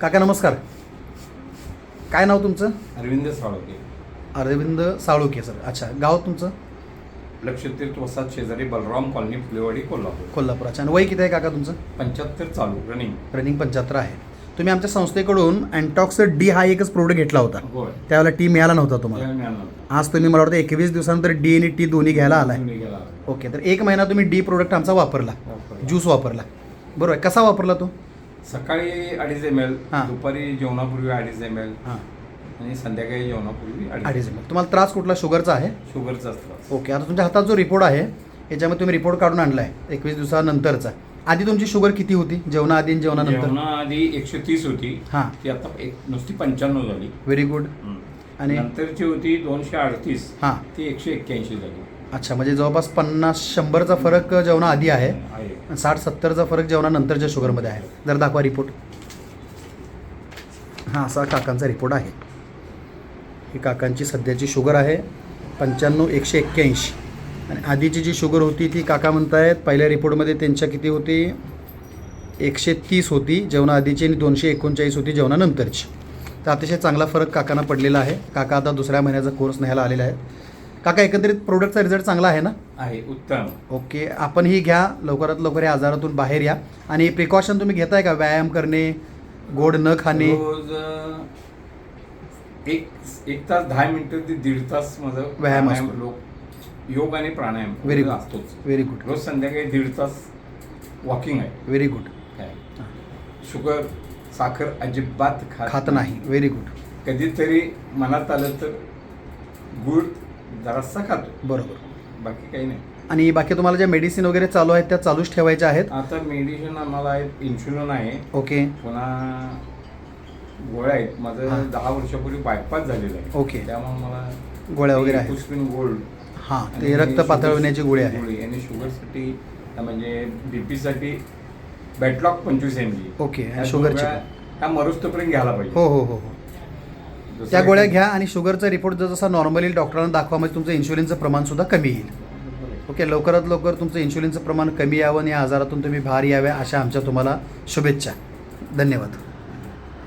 काका नमस्कार. काय नाव तुमचं? अरविंद साळोके. अरविंद साळुके सर. अच्छा गाव तुमचं? लक्षतीर्थ वसाहत शेजारी बलराम कॉलनी फुलेवाडी कोल्हापूर. कोल्हापूर. अच्छा आणि वय किती आहे काका तुमचं? पंच्याहत्तर चालू रनिंग. रनिंग पंच्याहत्तर आहे. तुम्ही आमच्या संस्थेकडून अँटॉक्स डी हा एकच प्रोडक्ट घेतला होता. होय. त्यावेळेला टी मिळाला नव्हता तुम्हाला. आज तुम्ही मला वाटतं एकवीस दिवसानंतर डी आणि टी दोन्ही घ्यायला आलाय. ओके तर एक महिना तुम्ही डी प्रोडक्ट आमचा वापरला. वापरला. ज्यूस वापरला. बरोबर आहे कसा वापरला तो? सकाळी अडीच एम एल हा. दुपारी जेवणापूर्वी अडीच एम एल हां. आणि संध्याकाळी जेवणापूर्वी अडीच अडीच ml. तुम्हाला त्रास कुठला? शुगरचा आहे? शुगरचा असतो ओके आता तुमच्या हातात जो रिपोर्ट आहे याच्यामध्ये तुम्ही रिपोर्ट काढून आणला आहे एकवीस दिवसानंतरचा. आधी तुमची शुगर किती होती? जेवणाआधी आणि जेवणानंतर? जेवणाआधी एकशे तीस होती. हां. ती आता एक नुसती पंच्याण्णव झाली. व्हेरी गुड हम्म. आणि? नंतरची होती दोनशे अडतीस. हां. ती एकशे एक्क्याऐंशी झाली. अच्छा म्हणजे जवळपास पन्नास शंभरचा फरक जेवणाआधी आहे. आहे. साठ सत्तरचा फरक जेवणानंतरच्या शुगरमध्ये आहे. जर दाखवा रिपोर्ट हां असा काकांचा रिपोर्ट आहे. ही काकांची सध्याची शुगर आहे पंच्याण्णव एकशे एक्क्याऐंशी. आणि आधीची जी शुगर होती ती काका म्हणतायत पहिल्या रिपोर्टमध्ये त्यांच्या किती होती? एकशे तीस होती जेवणाआधीची आणि दोनशे एकोणचाळीस होती जेवणानंतरची. तर अतिशय चांगला फरक काकांना पडलेला आहे. काका आता दुसऱ्या महिन्याचा कोर्स न्यायला आलेला आहे काका एकंदरीत प्रोडक्टचा रिझल्ट चांगला आहे ना? आहे उत्तम. ओके आपण ही घ्या लवकरात लवकर या आजारातून बाहेर या. आणि प्रिकॉशन तुम्ही घेताय का? व्यायाम करणे गोड न खाणे? रोज अं, एक एक तास दहा मिनिटं ते दीड तास माझं व्यायाम असतो. लो- योग आणि प्राणायाम Very good. असतोच. व्हेरी गुड रोज संध्याकाळी दीड तास वॉकिंग आहे. व्हेरी गुड काय. शुगर साखर अजिबात खात नाही. व्हेरी गुड कधीतरी मनात आलं तर गुळ जरासा खातो. बरोबर. बाकी काही नाही. आणि बाकी तुम्हाला ज्या मेडिसिन वगैरे चालू आहेत त्या चालूच ठेवायच्या आहेत? आता मेडिसिन आम्हाला आहे इन्शुलिन आहे. ओके. पुन्हा गोळ्या आहेत. माझं. दहा वर्षापूर्वी बायपास झालेलं आहे. ओके. त्यामुळे मला गोळ्या वगैरे आहेत. पुष्पिन गोल्ड हां ते रक्त पातळवण्याची गोळी आहे. गोळी. आणि शुगरसाठी म्हणजे बीपीसाठी बॅटलॉक पंचवीस एम जी ओके, आणि शुगरची. ह्या मरुस्तोपर्यंत घ्यायला पाहिजे. हो हो हो हो. त्या गोळ्या घ्या आणि शुगरचा रिपोर्ट जर जसा नॉर्मल डॉक्टरांना दाखवा म्हणजे तुमचं इन्शुलिनचं प्रमाण सुद्धा कमी येईल. ओके लवकरात लवकर तुमचं इन्शुलिनचं प्रमाण कमी यावं आणि या आजारातून तुम्ही बाहेर याव्या अशा आमच्या तुम्हाला शुभेच्छा. धन्यवाद.